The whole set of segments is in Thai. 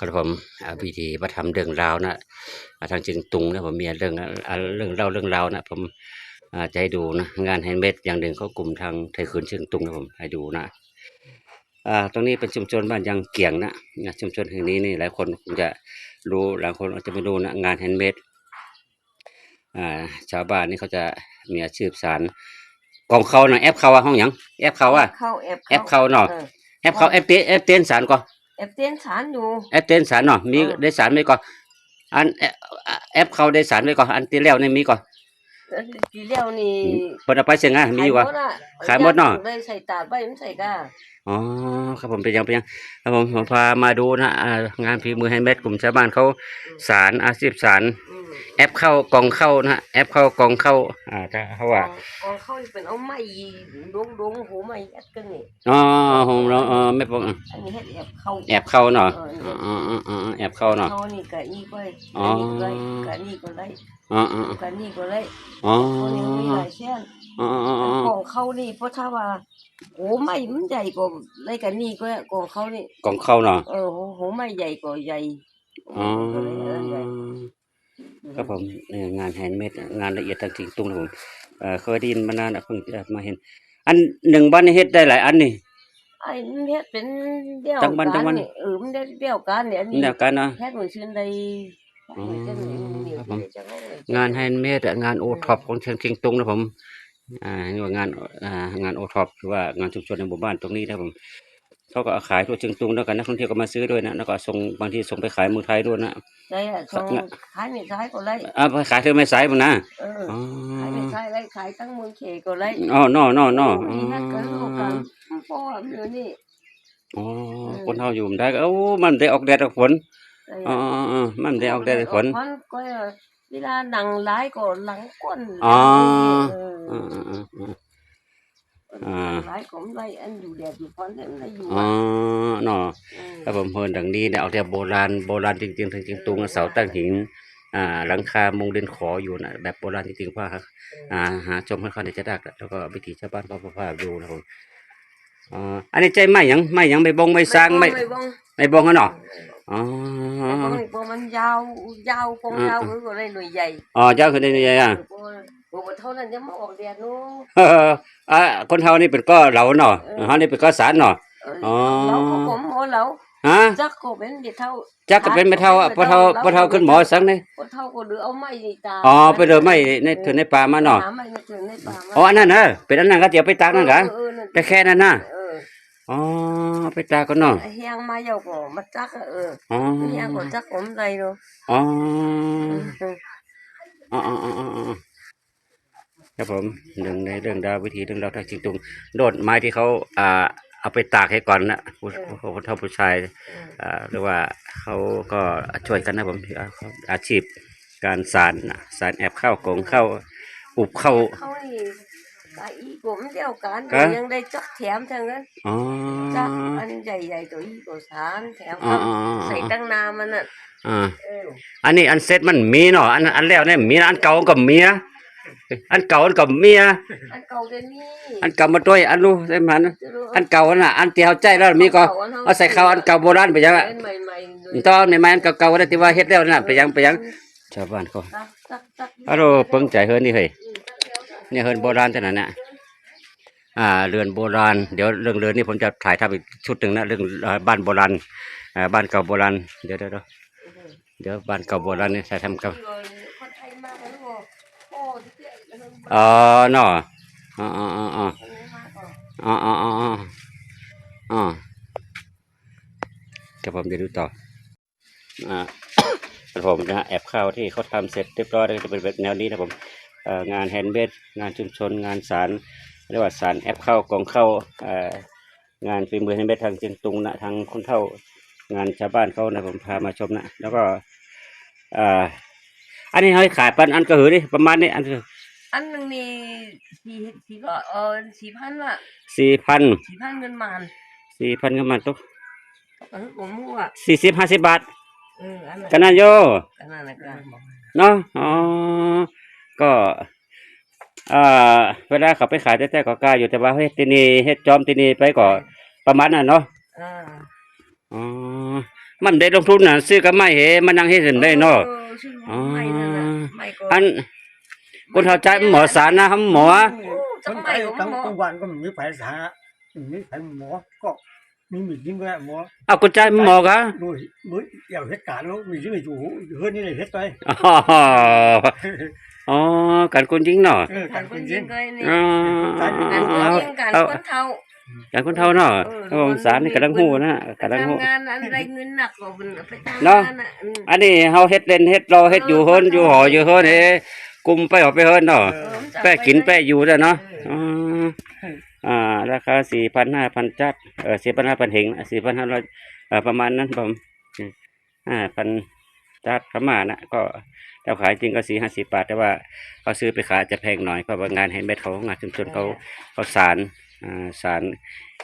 ครับผมอ่าพิธีประทำเรื่องราวนะอ่าทางจึงตุงนะผมมีเรื่องอ่าเรื่องเล่าเรื่องราวนะผมอ่าจะให้ดูนะงานแฮนด์เมดอย่างหนึ่งของกลุ่มทางไทยคืนเชียงตุงนะผมให้ดูนะอ่าตรงนี้เป็นชุมชนบ้านยางเกียงนะนะชุมชนแห่งนี้นี่หลายคนคงจะรู้หลายคนอาจจะไม่รู้นะงานแฮนด์เมดอ่าชาวบ้านนี่เขาจะมีอาชีพสารกองเขานะแอปเขาอะห้องหยังแอปเขาอะเข้าแอปแอปเข้าเนาะออแอปเขาแอปเตแอปเตนสารก่อน แอปเตียนสารอยู่แอปเต้นสารเนาะมีเออได้สารไหมก่อนอันแอปแอปเขาได้สารไหมก่อนอันที่แล้วนี่มีก่อนแล้วทีเดียวนี่เปิดเอาไปเสียงอะมีอยู่ก่อนขายหมดอะขายหมดเนาะได้ใส่ตาดใบมันใส่กาอ๋อครับผมเป็นยังเป็นยังครับผมผมพามาดูนะอ่างานฝีมือแฮนด์เมดกลุ่มชาวบ้านเขาสารอาชีพสารอืม แอปเข้ากองเข้านะฮะแอปเข้ากองเข้าอ่าถ้าเขาว่ากองเข้าเป็นเอาไม้ดวงดวงๆหูไม้แอดกันนี่อ๋อผมเราเออไม่ปกอะอันนี้เฮ็ดแอบเข้าแอบเข้าเนาะเอออ๋ออ๋ออ๋ออ๋อแอบเข้าเนาะ เขานี่กะนี่ก็อ๋อกะนี่ก็ได้อ๋ออ๋อกะนี่ก็ได้อ๋อคนนี้มีหลายเช่นอ๋ออ๋ออ๋อกองเข้านี่เพราะถ้าว่าโอ้ไม้มันใหญ่กว่าได้กะนี่ก็กองเข้านี่กองเข้าเนาะเออโหโหไม้ใหญ่กว่าใหญ่อ๋อก็เลยเออใหญ่ ครับผมเนี่ยงานแฮนด์เมดงานละเอียดทางจริงตุ้งนะผมเอ่อเคยได้ยินมานานอะเพิ่งจะมาเห็น อันหนึ่งบ้านนี่เฮ็ดได้หลายอันนี่ไอ้มันเฮ็ดเป็นเดี่ยวตั้งวันตั้งวันกัเออมันได้เดี่ยวกันเนี่ยอันนี้นี่แนวกันนะเฮ็ดเหมือนชื่นใดอ๋อเหมือนกันนี่ครับผมจะเอเลยงานแฮนด์เมดงานโอท็อปของเชียงจริงตุ้งนะผมอ่านี่ว่างานอ่างานโอท็อปหรือว่างานชุมชนในหมู่บ้านตรงนี้นะผม เขาก็เอาขายทั่วเชียงตุงแล้วกันนักท่องเที่ยวก็มาซื้อด้วยนะแล้วก็ส่งบางทีส่งไปขายเมืองไทยด้วยนะได้อะส่งเนี่ยขายไม่ขายก็ได้อ่าไปขายเธอไม่สายมั้งนะเอออ๋อขายไม่ขายได้ขายตั้งเมืองเขก็ได้อ๋อนอนอนอโอ้ยนัดกันโลกกันพ่อมันอยู่นี่อ๋อคนเฮาอยู่ได้ก็โอ้มันได้ออกแดดออกฝนได้อ๋ออ๋ออ๋อมันได้ออกแดดออกฝนมันก็เวลาหนังร้ายก็หลังก้นอ๋อเอออ๋ออ๋ออ๋ออ๋ออ่าร้ายก็ไม่ได้อันอยู่แดดอยู่ฝนแต่ไม่ได้อยู่อ๋อเนาะอืมถ้าผมเพิ่นดังนี้เนี่ยเอาแต่โบราณโบราณจริงๆทางจริงตุงเสาตั้งหิน อ่า หลังคามุงดินขออยู่นะแบบโบราณจริงๆว่าครับอ่า หาชมค่อนข้างที่จะได้แล้วก็วิถีชาวบ้านเขาพาดูนะผมอ๋ออันนี้ใจไม้หยังไม้หยังไม่บงไม่สร้างไม่ไม่บ้องไม่บงกันเนาะอ๋อไม่บ้องไม่บ้องมันยาวยาวคงยาวก็เลยหน่วยใหญ่อ๋อเจ้าคือได้ยังไงอะ โอ้ยโอ้ยเท่านั้นยังมาออกแดดนู้เอออ่าคนเฮานี่เป็นก็เหลาเนาะเฮานี่เป็นก็สารเนาะอ๋อเราก็ผมโอ้เราฮะจักก็เป็นเด็กเท่าจักก็เป็นไม่เท่าอะพอเท่าพอเท่าขึ้นหมอสังนี่พอเท่าก็เดือเอาไม้ในตาอ๋อไปเดินไม่ในถึงในป่ามาเนาะหาไม้ในถึงในป่ามาอ๋ออันนั้นนะเป็นอันนั้นก็เดี๋ยวไปตากนั่นกะเออนั่นแต่แค่นั้นนะเอออ๋อไปตากก็เนาะไอ้เฮียงมาเยาก็มาจักอะเอออ๋อไอ้เฮียงก็จักผมใจเนาะอ๋อเอออ๋ออ๋ออ๋ออ๋ออ๋อ ครับผมหนึ่งในเรื่องราววิธีเรื่องราวทางจริงตุงโดดไม้ที่เขาอ่าเอาไปตากให้ก่อนนะผู้ผู้ผู้เฒ่าผู้ชายอ่าหรือว่าเขาก็ช่วยกันนะผมอ่าเขาอาชีพการสารนะสารแอบเข้ากงเข้าอุบเข้าเขานี่กะอีผมเดียวกันกะยังได้จักแถมทั้งนั้นอ๋อจักอันใหญ่ๆตัวอีก็สารแถมอ๋ออ๋ออ๋อใส่ตั้งนามันน่ะอ่าเอออันนี้อันเซ็ตมันมีเนาะอันอันแล้วเนี่ยมีนะอันเก่ากับเมีย อันเก่ากับเมียอันเก่าเดี๋ยวนี้อันเก่ามาด้วยอันรู้ได้มันอันเก่าน่ะอันที่เฮาใจแล้วมีก็เอาใส่ข้าวอันเก่าโบราณไปยังอะเป็นใหม่ๆเลยต้องในไม้อันเก่าๆได้ที่ว่าเฮ็ดแล้วน่ะไปยังไปยังชาวบ้านเขาจักจักจักฮัลโหลเพิ่งใจเฮิรนนี่เฮ้ยนี่เฮิรนโบราณเท่านั้นน่ะอ่าเรือนโบราณเดี๋ยวเรื่องเรือนนี่ผมจะถ่ายทำอีกชุดหนึ่งนะเรื่องอ่าบ้านโบราณอ่าบ้านเก่าโบราณเดี๋ยวเดี๋ยวเดี๋ยวเดี๋ยวบ้านเก่าโบราณนี่ถ่ายทำกับ คนไทยมาแล้วก็โอ้ที่เจ๊แล้วก็ อ๋อเนาะอ๋ออ๋ออ๋ออ๋ออ๋ออ๋ออ๋ออ๋ออ๋อเดี๋ยวผมจะดูต่ออ่าผมนะแอบเข้าที่เขาทำเสร็จเรียบร้อยแล้วจะเป็นแบบแนวนี้นะผมงานแฮนด์เมดงานชุมชนงานสารเรียกว่าสารแอบเข้ากองเข้างานฝีมือแฮนด์เมดทางเชียงตุงนะทางคนเท่างานชาวบ้านเขานะผมพามาชมนะแล้วก็อ่าอันนี้เขาขายปันอันกระหือนี่ประมาณนี้อัน อันหนึงนี่สี่สี่ก็เออสี่พันละสี่พันสี่พันเงินมานสี่พันก็มาตกเออผมมั่วสี่สิบห้าสิบบาทเอออันนั้นกันนะโยอันนั้นนะกันเนาะอ๋อก็อ่าเวลาเขาไปขายแต่แต่ก็กล้าอยู่แต่ว่าเฮ็ดที่นี่เฮ็ดจอมที่นี่ไปก็ประมาณนั้นเนาะอ่าอ๋อมันได้ลงทุนน่ะซื้อก็ไม่เฮมันนั่งเฮ็ดเห็นได้เนาะออชื่อไม่นั่นน่ะไม่ก็อัน คนเข้าใจหมอสารนะครับหมอจังคนไม่ไทยก็ทั้งหมอกลางวันก็มีแผลสามีแผลหมอก็มีมียิ่งแว่หมอเอาคนใจหมอกะดูดูอย่างเหตุการณ์แล้วมียิ่งอยู่เฮือนนี่เลยเฮ็ดไปอ๋ออ๋อกันคนจริงเนาะเออกักานรคเป็นนยิยิงงเลยนี่อ๋อกันคนเอายิงกันเอาคนเท่ากันคนเท่าเนาะครับผมสารนี่กำลังฮู้นะกำลังฮู้ทำงานอันไรเงินหนักกว่ามันไปทำเนาะงานอะอืมอันนี้เฮาเฮ็ดเล่นเฮ็ดรอเฮ็ดอยู่เฮิรนอยู่หออยู่เฮิรนเฮ กลุ่มไปออกไปเฮิรนเนาะเออมันจะแป้กินแป้อยู่แล้วเนาะเอออ๋ออ่า ราคาสี่พันห้าพันจัดเออสี่พันห้าพันเหงสี่พันห้าร้อยเออประมาณนั้นผมห้าพันจัดประมาณนะก็เราขายจริงก็สี่ห้าสิบบาท แต่ว่าเขาซื้อไปขายอาจจะแพงหน่อยเพราะว่างานแฮนด์เมดเขางานชุมชนเขาเขาสารอ่า สาร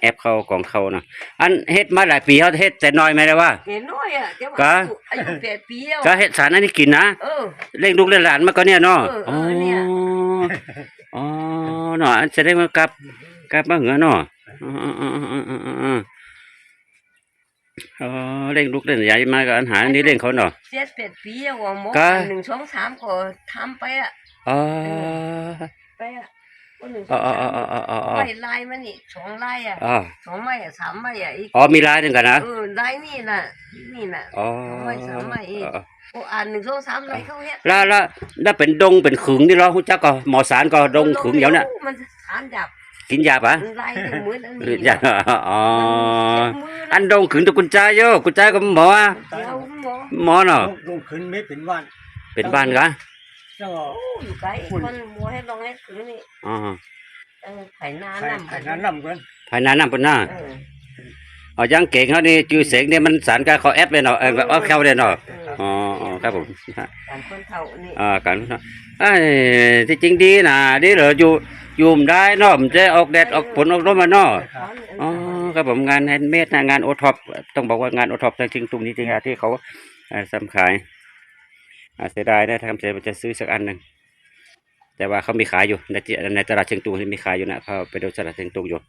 แอปเขาของเขาเนาะอันเฮ็ดมาหลายปีเขาเฮ็ดแต่น้อยไหมได้ว่าเห็นน้อยอะเดี๋ยวกะอายุแปดปีแล้วก็เฮ็ดสารอันนี้กินนะเออเล่งลูกเล่นหลานมาก็เนี่ยเนาะเออเออเนี่ยอ๋อเนาะอันจะได้มากลับกลับมาเหงือเนาะอ๋ออ๋ออ๋ออ๋ออ๋ออ๋ออ๋อเล่งลูกเล่นใหญ่มาก็อันหาอันนี้เล่งเขาเนาะเจ็ดแปดปีแล้วว่าหมอกะหนึ่งสองสามก็ทำไปอะอ๋อไปอะ คนหนึ่งอ๋ออ๋ออ๋ออ๋ออ๋ออ๋อไล่ไล่มันนี่สองไล่อะอ๋อสองไม้อะสามไม้อะอีกอ๋อมีลายหนึ่งกันนะเออไล่นี่น่ะนี่น่ะ อ๋อสองไม้สามไม้อีก โอ้อ่านหนึ่งสองสามไล่เขาเฮ็ดแล้วแล้วแล้วเป็นดงเป็นขึงนี่เรารู้จักก็หมอสารก็ดงขึงเดี๋ยวน่ะมันสารดับกินยาปะไล่หนึ่งมืออันหรือนี้ยาอ๋ออันดงขึงตะกุญจายโยกุญจาก็หมออะเดี๋ยวหมอ หมอเนาะลงขึ้นไม่เป็นวันเป็นบ้านกะ แล้วก็โอ้อยู่ไกลคนหมอให้ลองให้ถือนี่อ๋อเออไข่นานใครน้ำใครนั้นนำกันภายในน้ำปนหน้าเอออ๋อยังเก่งเขานี่จือเสียงเนี่ยมันสารกับเขาแอปเลยเนาะเออเอาเข้าเลยเนาะอ๋ออ๋อครับผมการคนเฒ่านี่อ่ากันไอ้ยที่จริงดีนะดีเหรออยู่อยู่มนได้เนาะมันจะออกแดดออกผลออกร่มมาเนาะอ๋อครับผมงานแฮนด์เมดนะงานโอท็อปต้องบอกว่างานโอท็อปจริงๆตรงนี้จริงๆที่เขาอ่าซ้ำขายอ่า เสียดายนะทำเสร็จมันจะซื้อสักอันหนึ่งแต่ว่าเขามีขายอยู่ในที่ในตลาดเชียงตุงที่มีขายอยู่นะเขาไปดูตลาดเชียงตุงอยู่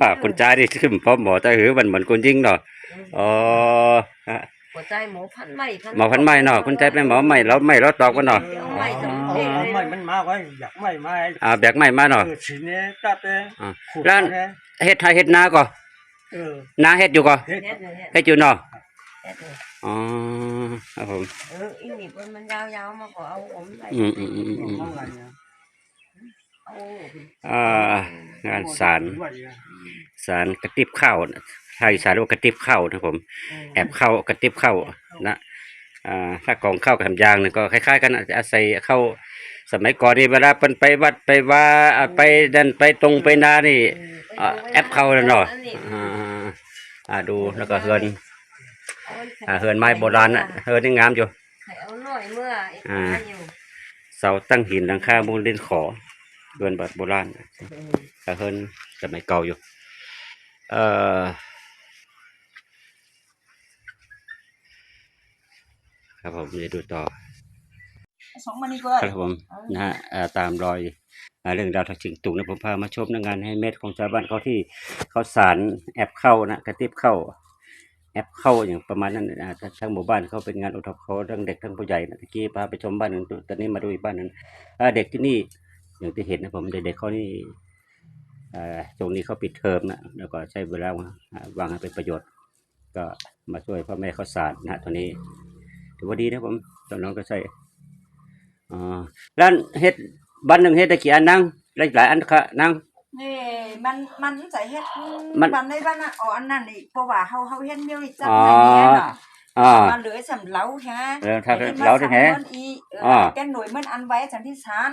ป้าคนจ่ายนี่ขึ้นพร้อมหมอแต่หือมันเหมือนคนยิงเนาะอ๋อฮะหัวใจหมอพันไม้หมอพันไม้เนาะคนใจเป็นหมอไม้แล้วไม้แล้วตอกกันเนาะดี๋ยวไม่สำเอาเร็จเลยไม่มันมาไว้อยากไม่มาอ่าแบกไม้มาเอเนาะอสิเนี่ยตัดเองอ่าขุดแล้วเนี่ยเฮ็ดไทยเฮ็ดนาก็เออนาเฮ็ดอยู่ก็เฮ็ดเฮ็ดเลยเฮ็ดเฮ็ดอยู่เนาะ เฮ็ดเลยอ๋อครับผมเอออีนี่มันมันยาวๆมาก็เอาผมใส่อืมอืมอืมอืมทำไงเนี่ยเอาอ่างานสารไหวอะสารกระติบข้าวนะไทยสารเรียกว่ากระติบข้าวนะครับผม แอบเข้ากระติบเข้านะอ่าถ้ากองเข้ากับทำยางเนี่ยก็คล้ายๆ กันอาจจะใส่เข้าสมัยก่อนนี่เวลาเพิ่นไปวัดไปว่าอ่าไปดันไปตรงไปนานี่อ่าแอปเข้าแล้วเนาะอ่าอ่าดูแล้วก็เฮือน อ่าเฮือนไม้โบราณน่ะเฮือนนี่งามอยู่ไข่เอาหน่อยเมื่ออีกอ่าหาอยู่เสาตั้งหินหลังคามูลเล่นขอเฮือนแบบโบราณแต่เฮือนสมัยเก่าอยู่เอ่อครับผมจะดูต่อสองมันนี่ก็ครับผมนะฮะเอ่อตามรอยอ่าเรื่องราวทางเชิงตุงนะผมพามาชมในงานให้เม็ดของชาวบ้านเขาที่เขาสารแอปเข้านะกระติบเข้า แอปเข้าอย่างประมาณนั้นนะถ้าทั้งหมู่บ้านเขาเป็นงานอุทบเขาทั้งเด็กทั้งผู้ใหญ่นะตะกี้พาไปชมบ้านหนึ่งตอนนี้มาดูอีกบ้านหนึ่งเด็กที่นี่อย่างที่เห็นนะผมเด็กๆเขานี่อ่าช่วงนี้เขาปิดเทอมนะแล้วก็ใช้เวลาวางให้เป็นประโยชน์ ก็มาช่วยพ่อแม่เขาสารนะตัวนี้ถือว่าดีนะผมตอนน้องก็ใช่อ๋อแล้วเฮ็ดบ้านหนึ่งเฮ็ดได้กี่อันนั่งหลายหลายอันค่ะนั่ง นี่มันมันใส่เฮ็ดมันมันในบ้านน่ะอ๋ออันนั้นนี่เพราะว่าเฮาเฮาเฮ็ดเมียวนี่จับอ๋อในเนี้ยเนาะอ่ามันเหลือสำเหลาแฮะแล้วถ้าเราที่แท้อีเออ่าอแกหน่วยมันอันไว้จังที่ศาล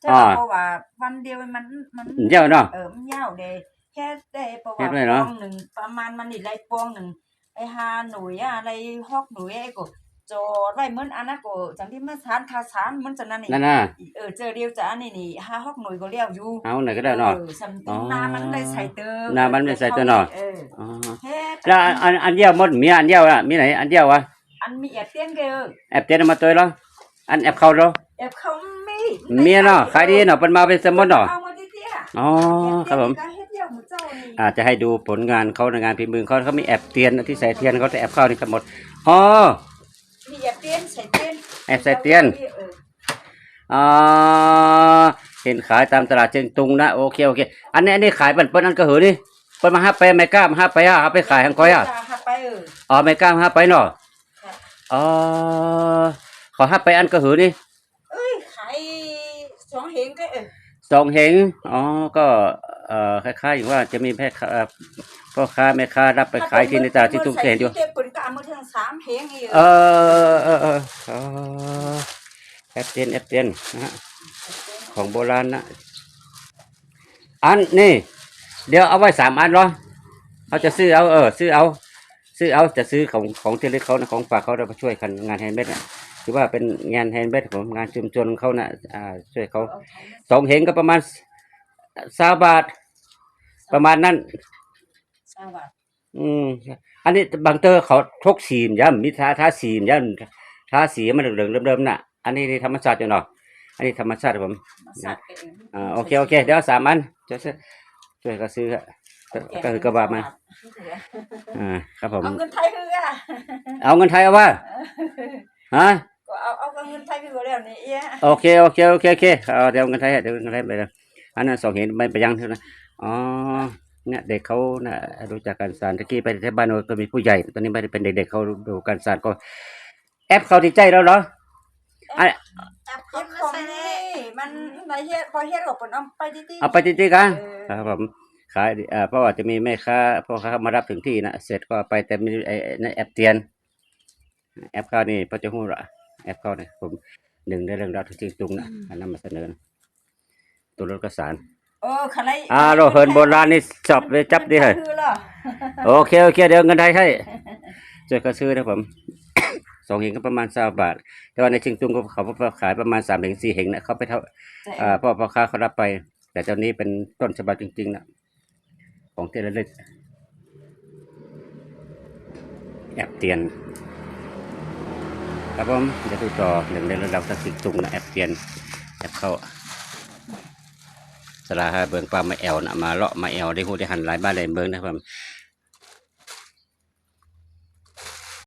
แต่อ่าเพราะว่าวันเดียวมันมันเจ้าเนาะเออมันยาวเด้แค่ได้เพราะเฮ็ว่าดไว้เนาะปองหนึ่งประมาณมันนี่ไรปองหนึ่งไอ้หาหน่วยอะอะไรฮอกหน่วยไอ้ก็ จอดไว้เหมือนอันนั้นก็จังที่มาศาลทาศาลมันจะนั่นนี่นั่นน่ะเออเจอเดียวจะอันนี้นี่ห้าฮอกหน่วยก็เลี้ยวอยู่เอาไหนก็ได้เนาะออสำติงนามันได้ใส่เติมนามันได้ใส่เติมเนาะเอออ๋อเฮ็ดแล้วอันอันอันเดียวหมดมีอันเดียวอะมีไหนอันเดียววะอันมีแอบเตี้ยนเกอแอปเจนมาตัวแล้วอันแอปเข้าแล้วแอบเขามีมีเนาะขายดีเนาะเป็นมาเป็นสมุนเนาะเอามาที่เตี้ยอ๋อครับผมแอเตี้ยนก็เฮ็ดเดียวหมูเจ้านี่อาจจะให้ดูผลงานเขาในงานพิมพ์มือเขาเขามีแอบเตียนที่ใส่เทียนเขาจะแอบเข้านี่ทั้งหมดอ๋อ มีอย่าเตี้ยนใส่เตี้ยนแอบใส่เตี้ยนเอออ่าเห็นขายตามตลาดเชียงตุงนะโอเคโอเค อันนี้อันนี้ขายเป็นเปิ้นอันก็หือนี่เปิ้นมาห้าไปไม่กล้ามาห้าไปอะเอาไปขายทางก้อยอะจะหักไปเอออ๋อไม่กล้ามาห้าไปเนาะค่ะอ๋อขอห้าไปอันก็หือนี่เอ้ยขายสองเหงก็เออสองเหงอ๋อก็ เอ่อคล้ายๆอย่างว่าจะมีแม่ค้าเอ่อพ่อค้าแม่ค้ารับไปขายที่ในตลาดที่ตุงเห็นอยู่เต็มปืนกลางมือทั้งสามเหงอีกเออเออเออเออแอปเตียนแอปเตียนนะฮะของโบราณนะอันนี่ เดี๋ยวเอาไว้สามอันเหรอเขาจะซื้อเอาเออซื้อเอาซื้อเอาจะซื้อของของที่เล็กเขานะของฝากเขาเราไปช่วยกันงานแฮนด์เมดนะถือว่าเป็นงานแฮนด์เมดของงานชุมชนเขานะอ่าช่วยเขาสองเหงก็ประมาณสาบาท ประมาณนั้นสามบาทอืม อันนี้บางเตอร์เขาทกสีมย่ำมีทาทาสีมย่ำทาสีมันเหลืองๆเริ่มๆน่ะ อันนี้นี่ธรรมชาติอยู่เนาะอันนี้ธรรมชาติครับผมมาสักเองอ่าโอเคโอเคเดี๋ยวสามอันช่วยช่วยช่วยก็ซื้อฮะก็ก็คือกระบะมาอ่าครับผม เอาเงินไทยคืออะเอาเงินไทยเอาว่าฮะก็เอาเอาเงินไทยคือแล้วนี่เอี้ยโอเคโอเคโอเคโอเคเอาเดี๋ยวเงินไทยให้เดี๋ยวเงินไทยไปเลยอันนั้นสองเห็นไม่ไปยังเท่านั้น อ๋อเนี่ยเด็กเขาน่ะรู้จักการสานตะกี้ไปที่บ้านเราก็มีผู้ใหญ่ ตอนนี้ไม่ได้เป็นเด็กๆเขาดูการสานก็ แอปเขาดีใจแล้วเหรออันแอปเฮ็ดของนี่มันในเฮ็ดพอเฮ็ดก็เปิ้นเอาไปติๆเอาไปจริงๆกันเออครับผมขายอ่าเพราะว่าจะมีแม่ค้าพ่อค้ามารับถึงที่นะเสร็จก็ไปแต่มีไอ้ไอ้ในแอปเตียน แอปเขานี่พระเจ้าหู้ละแอปเขาเนี่ยผมหนึ่งในเรื่องราวที่จริงตุงนะอันนำมาเสนอนะตัวรถกระสาน เออคันไรอ่าเราเฮินโบราณนี่จับเลยจับดิเฮ้ยคือเหรอโอเคโอเคเดี๋ยวเงินไทยให้ช่วยเขาซื้อนะผม สองเหงก็ประมาณสาบาท แต่ว่าในเชิงตุงก็เขาขายประมาณสามถึงสี่เหงนะเขาไปเท่าอ่าพ่อพ่อค้าเขารับไป แต่เจ้านี้เป็นต้นฉบับจริงๆนะของเทเลเล็กแอบเตียนครับผมจะดูต่อหนึ่งในระดับสักสิตุงนะแอบเตียนแอบเข้า สลาฮาเบิงปลามาแอวนะมาเลาะมาแอวได้หูได้หันหลายบ้านหลายเบิงนะครับผม